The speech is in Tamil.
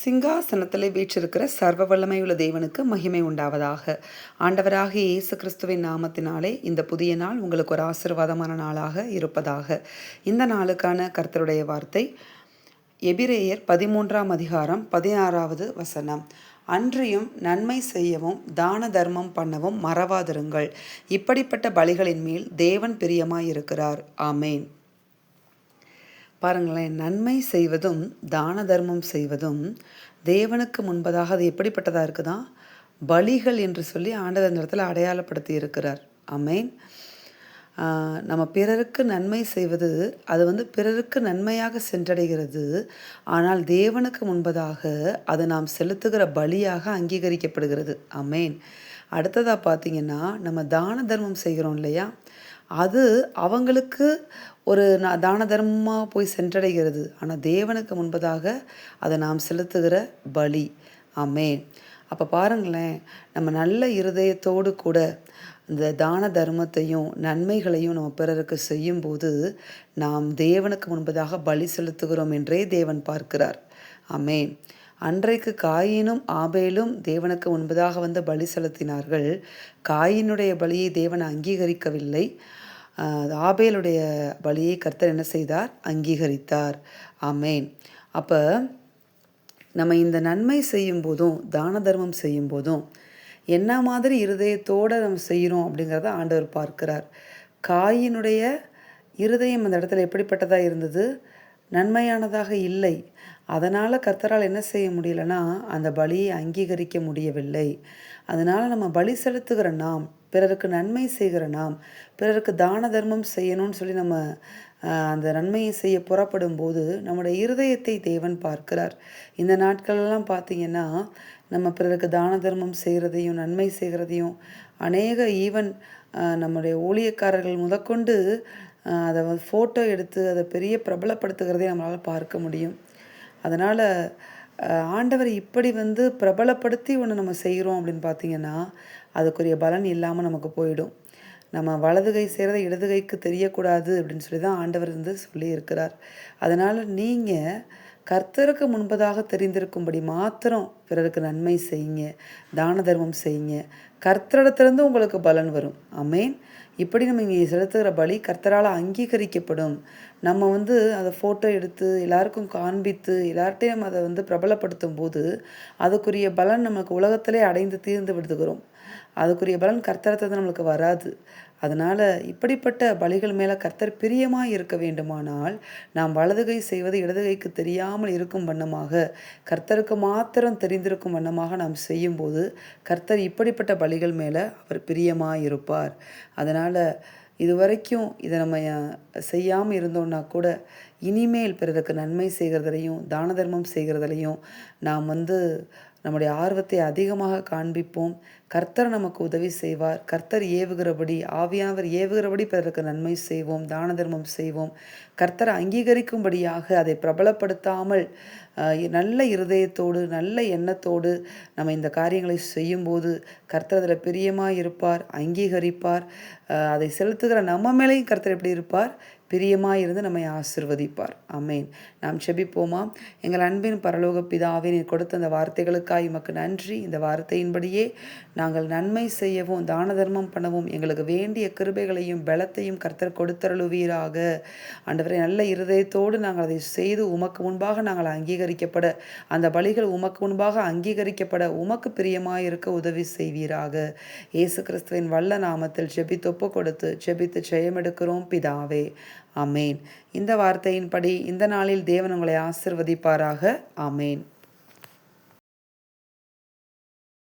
சிங்காசனத்தில் வீற்றிருக்கிற சர்வ வல்லமையுள்ள தேவனுக்கு மகிமை உண்டாவதாக. ஆண்டவராக இயேசு கிறிஸ்துவின் நாமத்தினாலே இந்த புதிய நாள் உங்களுக்கு ஒரு ஆசீர்வாதமான நாளாக இருப்பதாக. இந்த நாளுக்கான கர்த்தருடைய வார்த்தை எபிரேயர் பதிமூன்றாம் அதிகாரம் பதினாறாவது வசனம். அன்றியும் நன்மை செய்யவும் தான தர்மம் பண்ணவும் மறவாதிருங்கள். இப்படிப்பட்ட பலிகளின் மேல் தேவன் பிரியமாயிருக்கிறார். ஆமேன். பாருங்களேன் நன்மை செய்வதும் தான தர்மம் செய்வதும் தேவனுக்கு முன்பதாக அது எப்படிப்பட்டதாக இருக்குதா? பலிகள் என்று சொல்லி ஆண்டவர் அந்த இடத்துல அடையாளப்படுத்தி இருக்கிறார். அமேன் நம்ம பிறருக்கு நன்மை செய்வது அது வந்து பிறருக்கு நன்மையாக சென்றடைகிறது. ஆனால் தேவனுக்கு முன்பதாக அது நாம் செலுத்துகிற பலியாக அங்கீகரிக்கப்படுகிறது. அமேன் அடுத்ததாக பார்த்தீங்கன்னா நம்ம தான தர்மம் செய்கிறோம் இல்லையா? அது அவங்களுக்கு ஒரு தான தர்மமாக போய் சென்றடைகிறது. ஆனால் தேவனுக்கு முன்பதாக அதை நாம் செலுத்துகிற பலி. ஆமே அப்போ பாருங்களேன் நம்ம நல்ல இருதயத்தோடு கூட இந்த தான தர்மத்தையும் நன்மைகளையும் நம்ம பிறருக்கு செய்யும்போது நாம் தேவனுக்கு முன்பதாக பலி செலுத்துகிறோம் என்றே தேவன் பார்க்கிறார். ஆமே அன்றைக்கு காயினும் ஆபேலும் தேவனுக்கு முன்பதாக வந்து பலி செலுத்தினார்கள். காயினுடைய பலியை தேவன் அங்கீகரிக்கவில்லை. ஆபேலுடைய பலியை கர்த்தர் என்ன செய்தார்? அங்கீகரித்தார். ஆமேன். அப்போ நம்ம இந்த நன்மை செய்யும் போதும் தான தர்மம் செய்யும் போதும் என்ன மாதிரி இருதயத்தோடு நம்ம செய்கிறோம் அப்படிங்கிறத ஆண்டவர் பார்க்கிறார். காயினுடைய இருதயம் அந்த இடத்துல எப்படிப்பட்டதாக இருந்தது? நன்மையானதாக இல்லை. அதனால் கர்த்தரால் என்ன செய்ய முடியலன்னா அந்த பலியை அங்கீகரிக்க முடியவில்லை. அதனால் நம்ம பலி செலுத்துகிற நாம் பிறருக்கு நன்மை செய்கிற நாம் பிறருக்கு தான தர்மம் செய்யணும்னு சொல்லி நம்ம அந்த நன்மையை செய்ய புறப்படும் போது நம்முடைய இருதயத்தை தேவன் பார்க்கிறார். இந்த நாட்களெல்லாம் பார்த்திங்கன்னா நம்ம பிறருக்கு தான தர்மம் செய்கிறதையும் நன்மை செய்கிறதையும் அநேக ஈவன் நம்முடைய ஊழியக்காரர்கள் முதற்கொண்டு அதை ஃபோட்டோ எடுத்து அதை பெரிய பிரபலப்படுத்துகிறதே நம்மளால் பார்க்க முடியும். அதனால் ஆண்டவர் இப்படி வந்து பிரபலப்படுத்தி ஒன்று நம்ம செய்கிறோம் அப்படின்னு பார்த்தீங்கன்னா அதுக்குரிய பலன் இல்லாமல் நமக்கு போயிடும். நம்ம வலதுகை செய்கிறத இடதுகைக்கு தெரியக்கூடாது அப்படின்னு சொல்லி தான் ஆண்டவர் வந்து சொல்லியிருக்கிறார். அதனால் நீங்கள் கர்த்தருக்கு முன்பதாக தெரிந்திருக்கும்படி மாத்திரம் பிறருக்கு நன்மை செய்யுங்க தான தர்மம் செய்யுங்க. கர்த்தரிடத்திலிருந்து உங்களுக்கு பலன் வரும். அமேன் இப்படி நம்ம இங்கே செலுத்துகிற பலி கர்த்தரால் அங்கீகரிக்கப்படும். நம்ம வந்து அதை ஃபோட்டோ எடுத்து எல்லாருக்கும் காண்பித்து எல்லார்ட்டையும் அதை வந்து பிரபலப்படுத்தும் போது அதுக்குரிய பலன் நமக்கு உலகத்திலே அடைந்து தீர்ந்து விடுதுகிறோம் அதுக்குரிய பலன் கர்த்தரத்தை நம்மளுக்கு வராது. அதனால் இப்படிப்பட்ட பலிகள் மேலே கர்த்தர் பிரியமாக இருக்க வேண்டுமானால் நாம் வலதுகை செய்வது இடதுகைக்கு தெரியாமல் இருக்கும் வண்ணமாக கர்த்தருக்கு மாத்திரம் தெரிந்திருக்கும் வண்ணமாக நாம் செய்யும்போது கர்த்தர் இப்படிப்பட்ட பலிகள் மேலே அவர் பிரியமாக இருப்பார். அதனால் இது வரைக்கும் இதை நம்ம செய்யாமல் இருந்தோம்னா கூட இனிமேல் பிறருக்கு நன்மை செய்கிறதுலையும் தான தர்மம் செய்கிறதுலையும் நாம் வந்து நம்முடைய ஆர்வத்தை அதிகமாக காண்பிப்போம். கர்த்தர் நமக்கு உதவி செய்வார். கர்த்தர் ஏவுகிறபடி ஆவியானவர் ஏவுகிறபடி பிறருக்கு நன்மை செய்வோம் தான தர்மம் செய்வோம். கர்த்தர் அங்கீகரிக்கும்படியாக அதை பிரபலப்படுத்தாமல் நல்ல இருதயத்தோடு நல்ல எண்ணத்தோடு நம்ம இந்த காரியங்களை செய்யும்போது கர்த்தர் அதில் பிரியமாக இருப்பார் அங்கீகரிப்பார். அதை செலுத்துகிற நம்ம மேலேயும் கர்த்தர் எப்படி இருப்பார்? பிரியமாக இருந்து நம்மை ஆசிர்வதிப்பார். அமேன் நாம் செபிப்போமா? எங்கள் அன்பின் பரலோக பிதாவின் கொடுத்த அந்த வார்த்தைகளுக்காக உமக்கு நன்றி. இந்த வார்த்தையின்படியே நாங்கள் நன்மை செய்யவும் தான தர்மம் பண்ணவும் எங்களுக்கு வேண்டிய கிருபைகளையும் பலத்தையும் கர்த்தர் கொடுத்தருளுவீராக. ஆண்டவரை நல்ல இருதயத்தோடு நாங்கள் அதை செய்து உமக்கு முன்பாக நாங்கள் அங்கீகரிக்கப்பட அந்த பலிகள் உமக்கு முன்பாக அங்கீகரிக்கப்பட உமக்கு பிரியமாக இருக்க உதவி செய்வீராக. இயேசு கிறிஸ்துவின் வல்ல நாமத்தில் செபித்தொப்பு கொடுத்து செபித்து ஜெயமெடுக்கிறோம். பிதாவே அமேன் இந்த வார்த்தையின்படி இந்த நாளில் தேவன் உங்களை ஆசிர்வதிப்பாராக. அமேன்